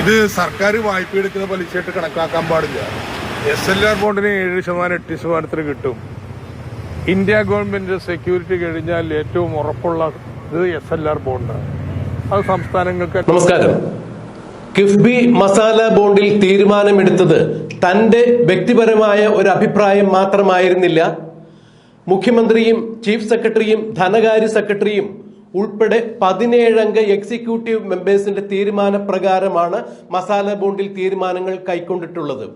ഇത് സർക്കാർ വായ്പ എടുക്കുന്ന പലിശയായിട്ട് കണക്കാക്കാൻ പാടില്ല. എസ് എൽ ആർ ബോണ്ടിന് ഏഴ് ശതമാനം എട്ട് ശതമാനത്തിന് കിട്ടും. ഇന്ത്യ ഗവൺമെന്റ് സെക്യൂരിറ്റി കഴിഞ്ഞാൽ ഏറ്റവും ഉറപ്പുള്ള ഇത് എസ് എൽ ആർ ബോണ്ടാണ് അത് സംസ്ഥാനങ്ങൾക്ക് നമസ്കാരം. കിഫ്ബി മസാല ബോണ്ടിൽ തീരുമാനമെടുത്തത് തന്റെ വ്യക്തിപരമായ ഒരു അഭിപ്രായം മാത്രമായിരുന്നില്ല. മുഖ്യമന്ത്രിയും ചീഫ് സെക്രട്ടറിയും ധനകാര്യ സെക്രട്ടറിയും ഉൾപ്പെടെ പതിനേഴംഗ എക്സിക്യൂട്ടീവ് മെമ്പേഴ്സിന്റെ തീരുമാനപ്രകാരമാണ് മസാല ബോണ്ടിൽ തീരുമാനങ്ങൾ കൈക്കൊണ്ടിട്ടുള്ളത്.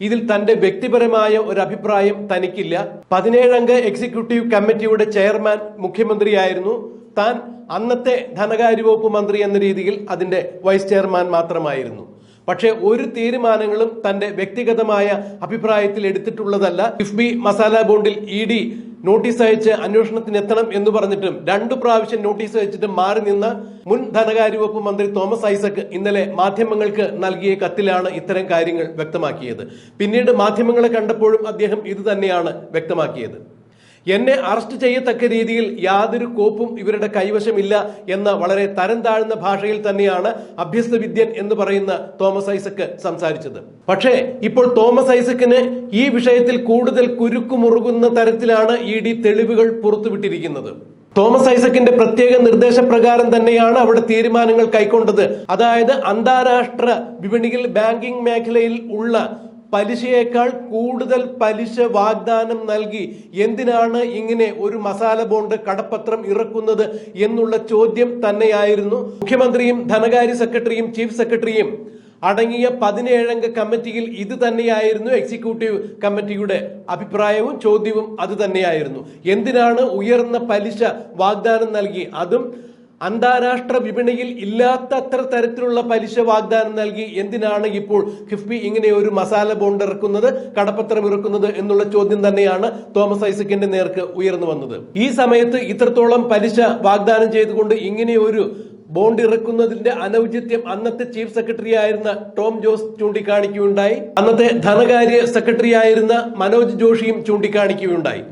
ഇതിൽ തന്റെ വ്യക്തിപരമായ ഒരു അഭിപ്രായം തനിക്കില്ല. പതിനേഴംഗ എക്സിക്യൂട്ടീവ് കമ്മിറ്റിയുടെ ചെയർമാൻ മുഖ്യമന്ത്രിയായിരുന്നു. താൻ അന്നത്തെ ധനകാര്യ വകുപ്പ് മന്ത്രി എന്ന രീതിയിൽ അതിന്റെ വൈസ് ചെയർമാൻ മാത്രമായിരുന്നു. പക്ഷേ ഒരു തീരുമാനങ്ങളും തന്റെ വ്യക്തിഗതമായ അഭിപ്രായത്തിൽ എടുത്തിട്ടുള്ളതല്ല. കിഫ്ബി മസാല ബോണ്ടിൽ ഇ ഡി നോട്ടീസ് അയച്ച് അന്വേഷണത്തിന് എത്തണം എന്ന് പറഞ്ഞിട്ടും രണ്ടു പ്രാവശ്യം നോട്ടീസ് അയച്ചിട്ട് മാറി നിന്ന മുൻ ധനകാര്യ വകുപ്പ് മന്ത്രി തോമസ് ഐസക് ഇന്നലെ മാധ്യമങ്ങൾക്ക് നൽകിയ കത്തിലാണ് ഇത്തരം കാര്യങ്ങൾ വ്യക്തമാക്കിയത്. പിന്നീട് മാധ്യമങ്ങളെ കണ്ടപ്പോഴും അദ്ദേഹം ഇത് തന്നെയാണ് വ്യക്തമാക്കിയത്. എന്നെ അറസ്റ്റ് ചെയ്യത്തക്ക രീതിയിൽ യാതൊരു കോപ്പും ഇവരുടെ കൈവശമില്ല എന്ന വളരെ തരം താഴ്ന്ന ഭാഷയിൽ തന്നെയാണ് അഭ്യസ്ത വിദ്യൻ എന്ന് പറയുന്ന തോമസ് ഐസക്ക് സംസാരിച്ചത്. പക്ഷേ ഇപ്പോൾ തോമസ് ഐസക്കിന് ഈ വിഷയത്തിൽ കൂടുതൽ കുരുക്കുമുറുകുന്ന തരത്തിലാണ് ഇ ഡി തെളിവുകൾ പുറത്തുവിട്ടിരിക്കുന്നത്. തോമസ് ഐസക്കിന്റെ പ്രത്യേക നിർദ്ദേശപ്രകാരം തന്നെയാണ് അവിടെ തീരുമാനങ്ങൾ കൈക്കൊണ്ടത്. അതായത് അന്താരാഷ്ട്ര വിപണിയിൽ ബാങ്കിംഗ് മേഖലയിൽ ഉള്ള പലിശയേക്കാൾ കൂടുതൽ പലിശ വാഗ്ദാനം നൽകി എന്തിനാണ് ഇങ്ങനെ ഒരു മസാല ബോണ്ട് കടപ്പത്രം ഇറക്കുന്നത് എന്നുള്ള ചോദ്യം തന്നെയായിരുന്നു. മുഖ്യമന്ത്രിയും ധനകാര്യ സെക്രട്ടറിയും ചീഫ് സെക്രട്ടറിയും അടങ്ങിയ പതിനേഴംഗ കമ്മിറ്റിയിൽ ഇത് തന്നെയായിരുന്നു എക്സിക്യൂട്ടീവ് കമ്മിറ്റിയുടെ അഭിപ്രായവും ചോദ്യവും അത് തന്നെയായിരുന്നു. എന്തിനാണ് ഉയർന്ന പലിശ വാഗ്ദാനം നൽകി? അതും അന്താരാഷ്ട്ര വിപണിയിൽ ഇല്ലാത്തത്ര തരത്തിലുള്ള പലിശ വാഗ്ദാനം നൽകി എന്തിനാണ് ഇപ്പോൾ കിഫ്ബി ഇങ്ങനെ ഒരു മസാല ബോണ്ട് ഇറക്കുന്നത് കടപ്പത്രം ഇറക്കുന്നത് എന്നുള്ള ചോദ്യം തന്നെയാണ് തോമസ് ഐസക്കിന്റെ നേർക്ക് ഉയർന്നു വന്നത്. ഈ സമയത്ത് ഇത്രത്തോളം പലിശ വാഗ്ദാനം ചെയ്തുകൊണ്ട് ഇങ്ങനെ ഒരു ബോണ്ട് ഇറക്കുന്നതിന്റെ അനൗചിത്യം അന്നത്തെ ചീഫ് സെക്രട്ടറി ആയിരുന്ന ടോം ജോസ് ചൂണ്ടിക്കാണിക്കുകയുണ്ടായി. അന്നത്തെ ധനകാര്യ സെക്രട്ടറി ആയിരുന്ന മനോജ് ജോഷിയും ചൂണ്ടിക്കാണിക്കുകയുണ്ടായി.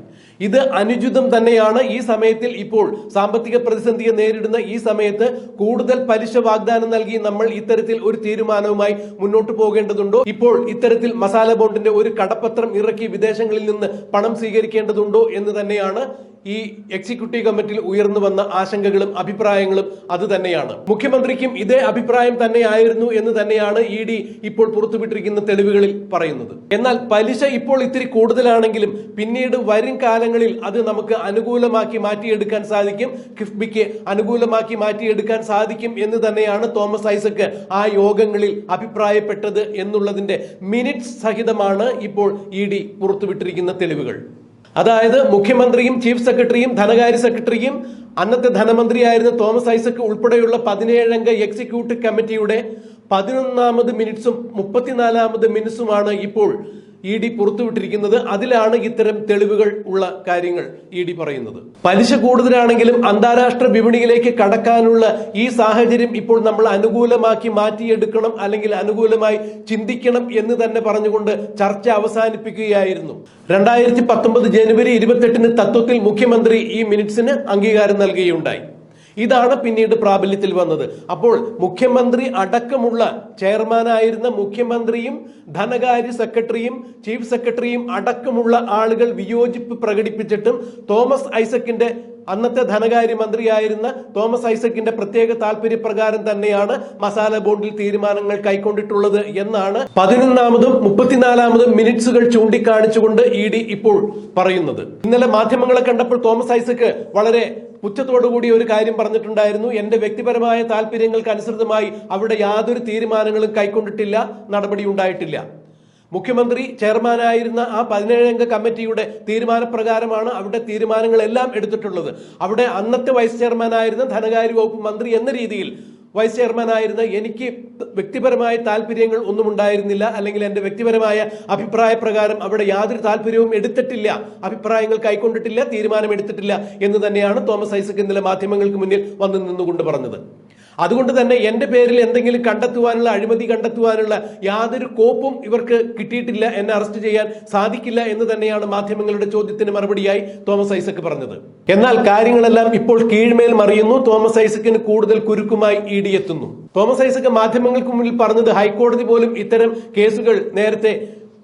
ഇത് അനുചിതം തന്നെയാണ്. ഈ സമയത്തിൽ ഇപ്പോൾ സാമ്പത്തിക പ്രതിസന്ധിയെ നേരിടുന്ന ഈ സമയത്ത് കൂടുതൽ പലിശ വാഗ്ദാനം നൽകി നമ്മൾ ഇത്തരത്തിൽ ഒരു തീരുമാനവുമായി മുന്നോട്ട് പോകേണ്ടതുണ്ടോ? ഇപ്പോൾ ഇത്തരത്തിൽ മസാല ബോണ്ടിന്റെ ഒരു കടപ്പത്രം ഇറക്കി വിദേശങ്ങളിൽ നിന്ന് പണം സ്വീകരിക്കേണ്ടതുണ്ടോ എന്ന് തന്നെയാണ് ഈ എക്സിക്യൂട്ടീവ് കമ്മിറ്റിയിൽ ഉയർന്നു വന്ന ആശങ്കകളും അഭിപ്രായങ്ങളും അത് തന്നെയാണ്. മുഖ്യമന്ത്രിക്കും ഇതേ അഭിപ്രായം തന്നെയായിരുന്നു എന്ന് തന്നെയാണ് ഇ ഡി ഇപ്പോൾ പുറത്തുവിട്ടിരിക്കുന്ന തെളിവുകളിൽ പറയുന്നത്. എന്നാൽ പലിശ ഇപ്പോൾ ഇത്തിരി കൂടുതലാണെങ്കിലും പിന്നീട് വരും കാലങ്ങളിൽ അത് നമുക്ക് അനുകൂലമാക്കി മാറ്റിയെടുക്കാൻ സാധിക്കും. കിഫ്ബിക്ക് അനുകൂലമാക്കി മാറ്റിയെടുക്കാൻ സാധിക്കും എന്ന് തന്നെയാണ് തോമസ് ഐസക്ക് ആ യോഗങ്ങളിൽ അഭിപ്രായപ്പെട്ടത് എന്നുള്ളതിന്റെ മിനിറ്റ്സ് സഹിതമാണ് ഇപ്പോൾ ഇ ഡി പുറത്തുവിട്ടിരിക്കുന്ന തെളിവുകൾ. അതായത് മുഖ്യമന്ത്രിയും ചീഫ് സെക്രട്ടറിയും ധനകാര്യ സെക്രട്ടറിയും അന്നത്തെ ധനമന്ത്രിയായിരുന്ന തോമസ് ഐസക് ഉൾപ്പെടെയുള്ള പതിനേഴംഗ എക്സിക്യൂട്ടീവ് കമ്മിറ്റിയുടെ പതിനൊന്നാമത് മിനിറ്റ്സും മുപ്പത്തിനാലാമത് മിനിറ്റ്സുമാണ് ഇപ്പോൾ ഇ ഡി പുറത്തുവിട്ടിരിക്കുന്നത് അതിലാണ് ഇത്തരം തെളിവുകൾ ഉള്ള കാര്യങ്ങൾ ഇ ഡി പറയുന്നത്. പലിശ കൂടുതലാണെങ്കിലും അന്താരാഷ്ട്ര വിപണിയിലേക്ക് കടക്കാനുള്ള ഈ സാഹചര്യം ഇപ്പോൾ നമ്മൾ അനുകൂലമാക്കി മാറ്റിയെടുക്കണം അല്ലെങ്കിൽ അനുകൂലമായി ചിന്തിക്കണം എന്ന് തന്നെ പറഞ്ഞുകൊണ്ട് ചർച്ച അവസാനിപ്പിക്കുകയായിരുന്നു. രണ്ടായിരത്തി പത്തൊമ്പത് ജനുവരി ഇരുപത്തെട്ടിന് തത്വത്തിൽ മുഖ്യമന്ത്രി ഈ മിനിറ്റ്സിന് അംഗീകാരം നൽകുകയുണ്ടായി. ഇതാണ് പിന്നീട് പ്രാബല്യത്തിൽ വന്നത്. അപ്പോൾ മുഖ്യമന്ത്രി അടക്കമുള്ള ചെയർമാനായിരുന്ന മുഖ്യമന്ത്രിയും ധനകാര്യ സെക്രട്ടറിയും ചീഫ് സെക്രട്ടറിയും അടക്കമുള്ള ആളുകൾ വിയോജിപ്പ് പ്രകടിപ്പിച്ചിട്ടും തോമസ് ഐസക്കിന്റെ അന്നത്തെ ധനകാര്യമന്ത്രിയായിരുന്ന തോമസ് ഐസക്കിന്റെ പ്രത്യേക താല്പര്യപ്രകാരം തന്നെയാണ് മസാല ബോണ്ടിൽ തീരുമാനങ്ങൾ കൈക്കൊണ്ടിട്ടുള്ളത് എന്നാണ് പതിനൊന്നാമതും മുപ്പത്തിനാലാമതും മിനിറ്റ്സുകൾ ചൂണ്ടിക്കാണിച്ചുകൊണ്ട് ഇ ഡി ഇപ്പോൾ പറയുന്നത്. ഇന്നലെ മാധ്യമങ്ങളെ കണ്ടപ്പോൾ തോമസ് ഐസക്ക് വളരെ പുച്ഛത്തോടുകൂടി ഒരു കാര്യം പറഞ്ഞിട്ടുണ്ടായിരുന്നു. എന്റെ വ്യക്തിപരമായ താല്പര്യങ്ങൾക്ക് അനുസൃതമായി അവിടെ യാതൊരു തീരുമാനങ്ങളും കൈക്കൊണ്ടിട്ടില്ല നടപടി ഉണ്ടായിട്ടില്ല. മുഖ്യമന്ത്രി ചെയർമാനായിരുന്ന ആ പതിനേഴംഗ കമ്മിറ്റിയുടെ തീരുമാനപ്രകാരമാണ് അവിടെ തീരുമാനങ്ങളെല്ലാം എടുത്തിട്ടുള്ളത്. അവിടെ അന്നത്തെ വൈസ് ചെയർമാനായിരുന്ന ധനകാര്യ വകുപ്പ് മന്ത്രി എന്ന രീതിയിൽ വൈസ് ചെയർമാനായിരുന്ന എനിക്ക് വ്യക്തിപരമായ താല്പര്യങ്ങൾ ഒന്നും ഉണ്ടായിരുന്നില്ല. അല്ലെങ്കിൽ എന്റെ വ്യക്തിപരമായ അഭിപ്രായ പ്രകാരം അവിടെ യാതൊരു താല്പര്യവും എടുത്തിട്ടില്ല. അഭിപ്രായങ്ങൾ കൈക്കൊണ്ടിട്ടില്ല തീരുമാനം എടുത്തിട്ടില്ല എന്ന് തന്നെയാണ് തോമസ് ഐസക് ഇന്നലെ മാധ്യമങ്ങൾക്ക് മുന്നിൽ വന്നു നിന്നുകൊണ്ട് പറഞ്ഞത്. അതുകൊണ്ട് തന്നെ എന്റെ പേരിൽ എന്തെങ്കിലും കണ്ടെത്തുവാനുള്ള അഴിമതി കണ്ടെത്തുവാനുള്ള യാതൊരു കോപ്പും ഇവർക്ക് കിട്ടിയിട്ടില്ല എന്നെ അറസ്റ്റ് ചെയ്യാൻ സാധിക്കില്ല എന്ന് തന്നെയാണ് മാധ്യമങ്ങളുടെ ചോദ്യത്തിന് മറുപടിയായി തോമസ് ഐസക് പറഞ്ഞത്. എന്നാൽ കാര്യങ്ങളെല്ലാം ഇപ്പോൾ കീഴ്മേൽ മറിയുന്നു. തോമസ് ഐസക്കിന് കൂടുതൽ കുരുക്കുമായി ഇടിയെത്തുന്നു തോമസ് ഐസക് മാധ്യമങ്ങൾക്ക് മുന്നിൽ പറഞ്ഞത് ഹൈക്കോടതി പോലും ഇത്തരം കേസുകൾ നേരത്തെ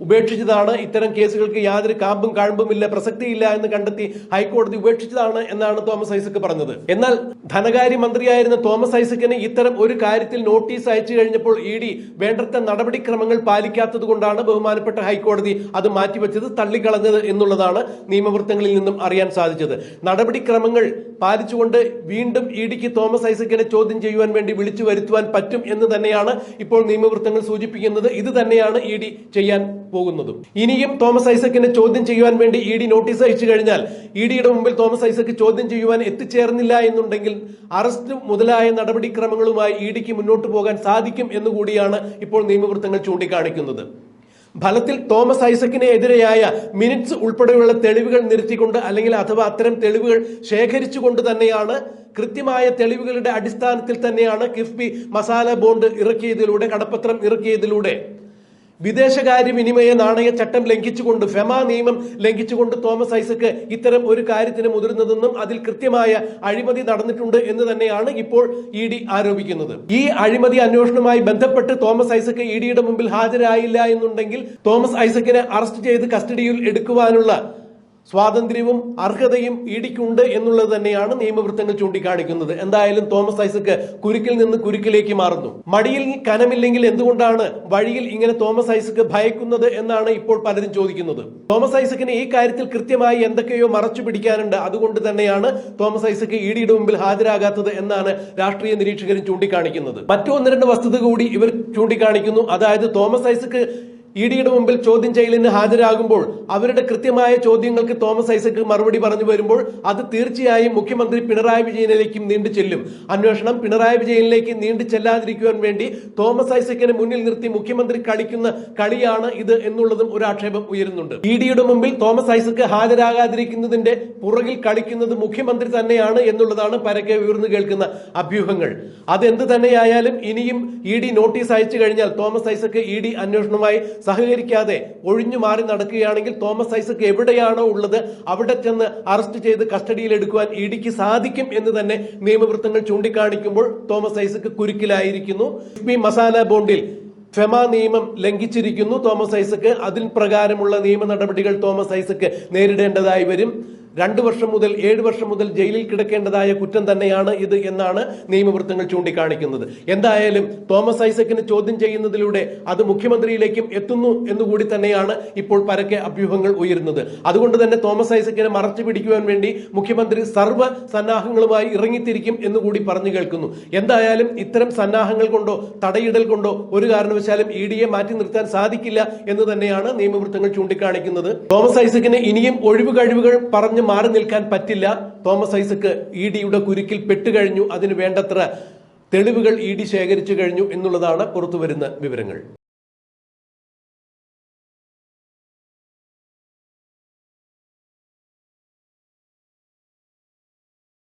ഉപേക്ഷിച്ചതാണ്. ഇത്തരം കേസുകൾക്ക് യാതൊരു കാമ്പും കാഴ്മ്പുമില്ല പ്രസക്തിയില്ല എന്ന് കണ്ടെത്തി ഹൈക്കോടതി ഉപേക്ഷിച്ചതാണ് എന്നാണ് തോമസ് ഐസക് പറഞ്ഞത്. എന്നാൽ ധനകാര്യ മന്ത്രിയായിരുന്ന തോമസ് ഐസക്കിന് ഇത്തരം ഒരു കാര്യത്തിൽ നോട്ടീസ് അയച്ചു കഴിഞ്ഞപ്പോൾ ഇ ഡി വേണ്ടത്ര നടപടിക്രമങ്ങൾ പാലിക്കാത്തത് കൊണ്ടാണ് ബഹുമാനപ്പെട്ട ഹൈക്കോടതി അത് മാറ്റിവെച്ചത് തള്ളിക്കളഞ്ഞത് എന്നുള്ളതാണ് നിയമവൃത്തങ്ങളിൽ നിന്നും അറിയാൻ സാധിച്ചത്. നടപടിക്രമങ്ങൾ പാലിച്ചുകൊണ്ട് വീണ്ടും ഇ ഡിക്ക് തോമസ് ഐസക്കിനെ ചോദ്യം ചെയ്യുവാൻ വേണ്ടി വിളിച്ചു വരുത്തുവാൻ പറ്റും എന്ന് തന്നെയാണ് ഇപ്പോൾ നിയമവൃത്തങ്ങൾ സൂചിപ്പിക്കുന്നത്. ഇത് തന്നെയാണ് ഇ ഡി ചെയ്യാൻ പോകുന്നതും. ഇനിയും തോമസ് ഐസക്കിനെ ചോദ്യം ചെയ്യുവാൻ വേണ്ടി ഇ ഡി നോട്ടീസ് അയച്ചു കഴിഞ്ഞാൽ ഇ ഡിയുടെ മുമ്പിൽ തോമസ് ഐസക്ക് ചോദ്യം ചെയ്യുവാൻ എത്തിച്ചേർന്നില്ല എന്നുണ്ടെങ്കിൽ അറസ്റ്റ് മുതലായ നടപടിക്രമങ്ങളുമായി ഇ ഡിക്ക് മുന്നോട്ട് പോകാൻ സാധിക്കും എന്നുകൂടിയാണ് ഇപ്പോൾ നിയമവൃത്തങ്ങൾ ചൂണ്ടിക്കാണിക്കുന്നത്. ഫലത്തിൽ തോമസ് ഐസക്കിന് എതിരെയായ മിനിറ്റ്സ് ഉൾപ്പെടെയുള്ള തെളിവുകൾ നിരത്തിക്കൊണ്ട് അല്ലെങ്കിൽ അഥവാ അത്തരം തെളിവുകൾ ശേഖരിച്ചുകൊണ്ട് തന്നെയാണ് കൃത്യമായ തെളിവുകളുടെ അടിസ്ഥാനത്തിൽ തന്നെയാണ് കിഫ്ബി മസാല ബോണ്ട് ഇറക്കിയതിലൂടെ കടപ്പത്രം ഇറക്കിയതിലൂടെ. വിദേശകാര്യ വിനിമയ നാണയ ചട്ടം ലംഘിച്ചുകൊണ്ട് ഫെമ നിയമം ലംഘിച്ചുകൊണ്ട് തോമസ് ഐസക്ക് ഇത്തരം ഒരു കാര്യത്തിന് മുതിർന്നതെന്നും അതിൽ കൃത്യമായ അഴിമതി നടന്നിട്ടുണ്ട് എന്ന് തന്നെയാണ് ഇപ്പോൾ ഇ ഡി ആരോപിക്കുന്നത്. ഈ അഴിമതി അന്വേഷണവുമായി ബന്ധപ്പെട്ട് തോമസ് ഐസക്ക് ഇ ഡിയുടെ മുമ്പിൽ ഹാജരായില്ല എന്നുണ്ടെങ്കിൽ തോമസ് ഐസക്കിനെ അറസ്റ്റ് ചെയ്ത് കസ്റ്റഡിയിൽ എടുക്കുവാനുള്ള സ്വാതന്ത്ര്യവും അർഹതയും ഇടിക്കുണ്ട് എന്നുള്ളത് തന്നെയാണ് നിയമവൃത്തങ്ങൾ ചൂണ്ടിക്കാണിക്കുന്നത്. എന്തായാലും തോമസ് ഐസക്ക് കുരുക്കിൽ നിന്ന് കുരുക്കിലേക്ക് മാറുന്നു. മടിയിൽ കനമില്ലെങ്കിൽ എന്തുകൊണ്ടാണ് വഴിയിൽ ഇങ്ങനെ തോമസ് ഐസക്ക് ഭയക്കുന്നത് എന്നാണ് ഇപ്പോൾ പലരും ചോദിക്കുന്നത്. തോമസ് ഐസക്കിന് ഈ കാര്യത്തിൽ കൃത്യമായി എന്തൊക്കെയോ മറച്ചു പിടിക്കാനുണ്ട്. അതുകൊണ്ട് തന്നെയാണ് തോമസ് ഐസക്ക് ഇ ഡിയുടെ മുമ്പിൽ ഹാജരാകാത്തത് എന്നാണ് രാഷ്ട്രീയ നിരീക്ഷകരും ചൂണ്ടിക്കാണിക്കുന്നത്. മറ്റു ഒന്ന് രണ്ട് വസ്തുത കൂടി ഇവർ ചൂണ്ടിക്കാണിക്കുന്നു. അതായത് തോമസ് ഐസക്ക് ഇ ഡിയുടെ മുമ്പിൽ ചോദ്യം ചെയ്യലിന് ഹാജരാകുമ്പോൾ അവരുടെ കൃത്യമായ ചോദ്യങ്ങൾക്ക് തോമസ് ഐസക് മറുപടി പറഞ്ഞു വരുമ്പോൾ അത് തീർച്ചയായും മുഖ്യമന്ത്രി പിണറായി വിജയനിലേക്കും നീണ്ടു ചെല്ലും. അന്വേഷണം പിണറായി വിജയനിലേക്ക് നീണ്ടു ചെല്ലാതിരിക്കുവാൻ വേണ്ടി തോമസ് ഐസക്കിനെ മുന്നിൽ നിർത്തി മുഖ്യമന്ത്രി കളിക്കുന്ന കളിയാണ് ഇത് എന്നുള്ളതും ഒരു ആക്ഷേപം ഉയരുന്നുണ്ട്. ഇ ഡിയുടെ മുമ്പിൽ തോമസ് ഐസക് ഹാജരാകാതിരിക്കുന്നതിന്റെ പുറകിൽ കളിക്കുന്നത് മുഖ്യമന്ത്രി തന്നെയാണ് എന്നുള്ളതാണ് പരക്കെ ഉയർന്നു കേൾക്കുന്ന അഭ്യൂഹങ്ങൾ. അതെന്ത് തന്നെയായാലും ഇനിയും ഇ ഡി നോട്ടീസ് അയച്ചു കഴിഞ്ഞാൽ തോമസ് ഐസക് ഇ ഡി അന്വേഷണവുമായി സഹകരിക്കാതെ ഒഴിഞ്ഞു മാറി നടക്കുകയാണെങ്കിൽ തോമസ് ഐസക് എവിടെയാണോ ഉള്ളത് അവിടെ ചെന്ന് അറസ്റ്റ് ചെയ്ത് കസ്റ്റഡിയിൽ എടുക്കുവാൻ ഇ ഡിക്ക് സാധിക്കും എന്ന് തന്നെ നിയമവൃത്തങ്ങൾ ചൂണ്ടിക്കാണിക്കുമ്പോൾ തോമസ് ഐസക് കുരുക്കിലായിരിക്കുന്നു. മസാല ബോണ്ടിൽ ഫെമ നിയമം ലംഘിച്ചിരിക്കുന്നു തോമസ് ഐസക്ക്. അതിൽ പ്രകാരമുള്ള നിയമ നടപടികൾ തോമസ് ഐസക്ക് നേരിടേണ്ടതായി വരും. രണ്ടു വർഷം മുതൽ ഏഴ് വർഷം മുതൽ ജയിലിൽ കിടക്കേണ്ടതായ കുറ്റം തന്നെയാണ് ഇത് എന്നാണ് നിയമവൃത്തങ്ങൾ ചൂണ്ടിക്കാണിക്കുന്നത്. എന്തായാലും തോമസ് ഐസക്കിന് ചോദ്യം ചെയ്യുന്നതിലൂടെ അത് മുഖ്യമന്ത്രിയിലേക്കും എത്തുന്നു എന്നുകൂടി തന്നെയാണ് ഇപ്പോൾ പരക്കെ അഭ്യൂഹങ്ങൾ ഉയരുന്നത്. അതുകൊണ്ട് തന്നെ തോമസ് ഐസക്കിനെ മറച്ചു പിടിക്കുവാൻ വേണ്ടി മുഖ്യമന്ത്രി സർവ സന്നാഹങ്ങളുമായി ഇറങ്ങിത്തിരിക്കും എന്നുകൂടി പറഞ്ഞു കേൾക്കുന്നു. എന്തായാലും ഇത്തരം സന്നാഹങ്ങൾ കൊണ്ടോ തടയിടൽ കൊണ്ടോ ഒരു കാരണവശാലും ഇ ഡിയെ മാറ്റി നിർത്താൻ സാധിക്കില്ല എന്ന് തന്നെയാണ് നിയമവൃത്തങ്ങൾ ചൂണ്ടിക്കാണിക്കുന്നത്. തോമസ് ഐസക്കിന് ഇനിയും ഒഴിവ് കഴിവുകൾ പറഞ്ഞ് മാറി നിൽക്കാൻ പറ്റില്ല. തോമസ് ഐസക്ക് ഇ ഡിയുടെ കുരുക്കിൽ പെട്ടുകഴിഞ്ഞു. അതിന് വേണ്ടത്ര തെളിവുകൾ ഇ ഡി ശേഖരിച്ചു കഴിഞ്ഞു എന്നുള്ളതാണ് പുറത്തുവരുന്ന വിവരങ്ങൾ.